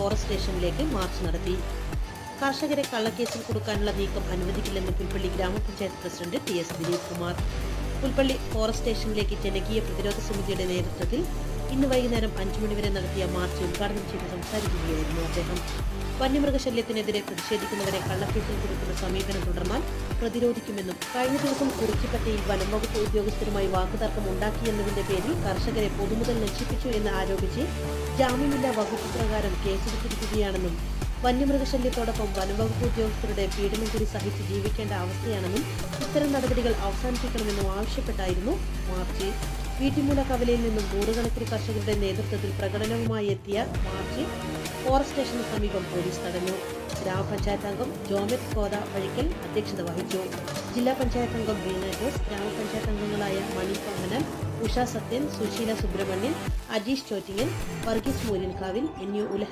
Forest സ്റ്റേഷനിലേക്ക് March നടത്തി. കർഷകരെ കള്ളക്കേസിൽ കൊടുക്കാനുള്ള നീക്കം അനുവദിക്കില്ലെന്ന് പുൽപ്പള്ളി ഗ്രാമപഞ്ചായത്ത് president T S Dileep Kumar Pulpally forest സ്റ്റേഷനിലേക്ക് ജനകീയ പ്രതിരോധ സമിതിയുടെ നേതൃത്വത്തിൽ ഇന്ന് വൈകുന്നേരം അഞ്ചു മണിവരെ നടത്തിയ മാർച്ച് ഉദ്ഘാടനം ചെയ്ത് സംസാരിക്കുകയായിരുന്നു അദ്ദേഹം. വന്യമൃഗശല്യത്തിനെതിരെ പ്രതിഷേധിക്കുന്നവരെ കള്ളക്കേസിൽ കൊടുക്കുന്ന സമീപനം തുടർന്നാൽ പ്രതിരോധിക്കുമെന്നും കഴിഞ്ഞ ദിവസം കുറിച്ചിപ്പറ്റയിൽ വനം വകുപ്പ് ഉദ്യോഗസ്ഥരുമായി വാക്കുതർക്കം ഉണ്ടാക്കിയെന്നതിന്റെ പേരിൽ കർഷകരെ പൊതുമുതൽ നശിപ്പിച്ചു എന്ന് ആരോപിച്ച് ജാമ്യമില്ലാ വകുപ്പ് പ്രകാരം കേസെടുത്തിരിക്കുകയാണെന്നും വന്യമൃഗശല്യത്തോടൊപ്പം വനംവകുപ്പ് ഉദ്യോഗസ്ഥരുടെ പീഡനം കൂടി സഹിച്ച് ജീവിക്കേണ്ട അവസ്ഥയാണെന്നും ഇത്തരം നടപടികൾ അവസാനിപ്പിക്കണമെന്നും ആവശ്യപ്പെട്ടായിരുന്നു മാർച്ച്. വീട്ടിമൂല കവലയിൽ നിന്നും നൂറുകണക്കിന് കർഷകരുടെ നേതൃത്വത്തിൽ പ്രകടനവുമായി എത്തിയ മാർച്ച്. ഫോറസ്റ്റ് സ്റ്റേഷന് സമീപം പോലീസ് തടഞ്ഞു ഗ്രാമപഞ്ചായത്ത് അംഗം ജോമിത് കോത വഴിക്കൽ അധ്യക്ഷത വഹിച്ചു. ജില്ലാ പഞ്ചായത്ത് അംഗം ബീന ജോസ് ഗ്രാമപഞ്ചായത്ത് അംഗങ്ങളായ മണി പമ്മനൻ ഉഷ സത്യൻ സുശീല സുബ്രഹ്മണ്യൻ അജീഷ് ചോറ്റിങ്ങൻ വർഗീസ് മൂര്യൻകാവിൽ എൻ യു ഉലഹൻ